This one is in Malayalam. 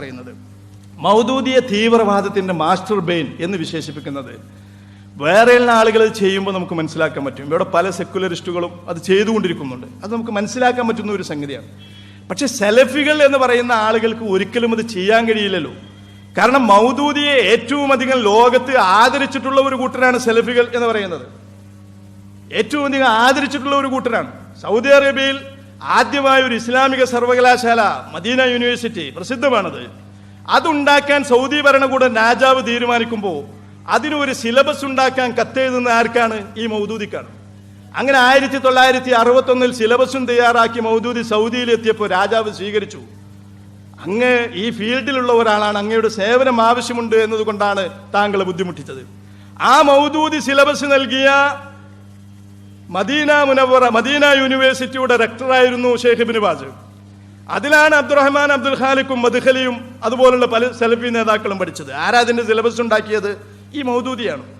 പറയുന്നത്. മൗദൂദിയ തീവ്രവാദത്തിന്റെ മാസ്റ്റർ ബെയിൻ എന്ന് വിശേഷിപ്പിക്കുന്നത്. വേറെയുള്ള ആളുകൾ ചെയ്യുമ്പോൾ നമുക്ക് മനസ്സിലാക്കാൻ പറ്റും. ഇവിടെ പല സെക്കുലറിസ്റ്റുകളും അത് ചെയ്തുകൊണ്ടിരിക്കുന്നുണ്ട്. അത് നമുക്ക് മനസ്സിലാക്കാൻ പറ്റുന്ന ഒരു സംഗതിയാണ്. പക്ഷെ സെലഫികൾ എന്ന് പറയുന്ന ആളുകൾക്ക് ഒരിക്കലും അത് ചെയ്യാൻ കഴിയില്ലല്ലോ. കാരണം മൗദൂദിയെ ഏറ്റവും അധികം ലോകത്ത് ആദരിച്ചിട്ടുള്ള ഒരു കൂട്ടരാണ് സെലഫികൾ എന്ന് പറയുന്നത്. ഏറ്റവും അധികം ആദരിച്ചിട്ടുള്ള ഒരു കൂട്ടരാണ്. സൗദി അറേബ്യയിൽ ആദ്യമായ ഒരു ഇസ്ലാമിക സർവകലാശാല മദീന യൂണിവേഴ്സിറ്റി പ്രസിദ്ധമാണത്. അതുണ്ടാക്കാൻ സൗദി ഭരണകൂടം രാജാവ് തീരുമാനിക്കുമ്പോൾ അതിനൊരു സിലബസ് ഉണ്ടാക്കാൻ കത്തെഴുതുന്ന ആർക്കാണ് ഈ മൗദൂദിക്കാണ്. അങ്ങനെ ആയിരത്തി തൊള്ളായിരത്തി അറുപത്തൊന്നിൽ സിലബസും തയ്യാറാക്കി മൗദൂദി സൗദിയിൽ എത്തിയപ്പോൾ രാജാവ് സ്വീകരിച്ചു. അങ്ങ് ഈ ഫീൽഡിലുള്ള ഒരാളാണ് അങ്ങയുടെ സേവനം ആവശ്യമുണ്ട് എന്നതുകൊണ്ടാണ് താങ്കളെ ബുദ്ധിമുട്ടിച്ചത്. ആ മൗദൂദി സിലബസ് നൽകിയ മദീന മുനവറ മദീന യൂണിവേഴ്സിറ്റിയുടെ റെക്ടറായിരുന്നു ഷെയ്ഖ് ബിൻ ബാസ് അതിലാണ് അബ്ദുറഹ്മാൻ അബ്ദുൽ ഖാലിക്കും മദ്ഹലിയും അതുപോലുള്ള പല സെലഫി നേതാക്കളും പഠിച്ചത്. ആരാ അതിന്റെ സിലബസ് ഉണ്ടാക്കിയത്? ഈ മൗദൂദിയാണ്.